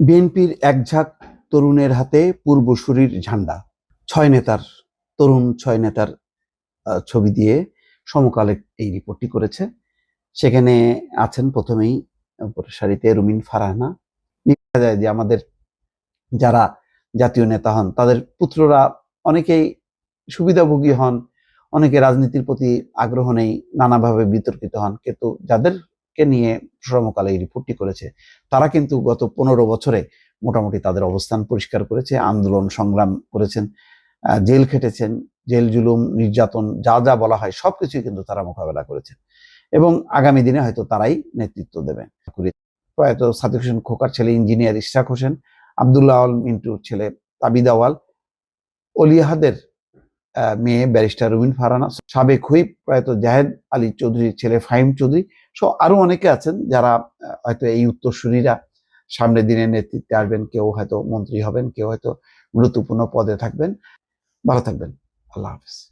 বিএনপির একঝাঁক তরুণের হাতে পূর্বসূরির ঝান্ডা। ছয় নেতার, তরুণ ছয় নেতার ছবি দিয়ে সমকালে এই রিপোর্টটি করেছে। সেখানে আছেন প্রথমেই সারিতে রুমিন ফারহানা। দেখা যায় যে আমাদের যারা জাতীয় নেতা হন, তাদের পুত্ররা অনেকেই সুবিধাভোগী হন, অনেকে রাজনীতির প্রতি আগ্রহ নেই, নানাভাবে বিতর্কিত হন। কিন্তু যাদেরকে নিয়ে সমকালে এই রিপোর্টটি করেছে, তারা কিন্তু গত পনেরো বছরে মোটামুটি তাদের অবস্থান পরিষ্কার করেছে, আন্দোলন সংগ্রাম করেছেন জেল খেটেছেন, জেল জুলুম, নির্যাতন, যা যা বলা হয় সবকিছুই কিন্তু তারা মোকাবেলা করেছেন। এবং আগামী দিনে হয়তো তারাই নেতৃত্ব দেবেন। প্রয়াত সাদিক হোসেন খোকার ছেলে ইঞ্জিনিয়ার ইশাক হোসেন, আবদুল্লাহ আল মিন্টুর ছেলে তাবিদ আওয়াল অলিয়াহাদের মেয়ে ব্যারিস্টার রুবিন ফারানা, সাবেক হুইপ, প্রয়াত জাহেদ আলী চৌধুরীর ছেলে ফাহিম চৌধুরী সো আরও অনেকে আছেন যারা হয়তো এই উত্তরসূরিরা সামনের দিনে নেতৃত্বে আসবেন, কেউ হয়তো মন্ত্রী হবেন, কেউ হয়তো গুরুত্বপূর্ণ পদে থাকবেন। ভালো থাকবেন। আল্লাহ হাফিজ।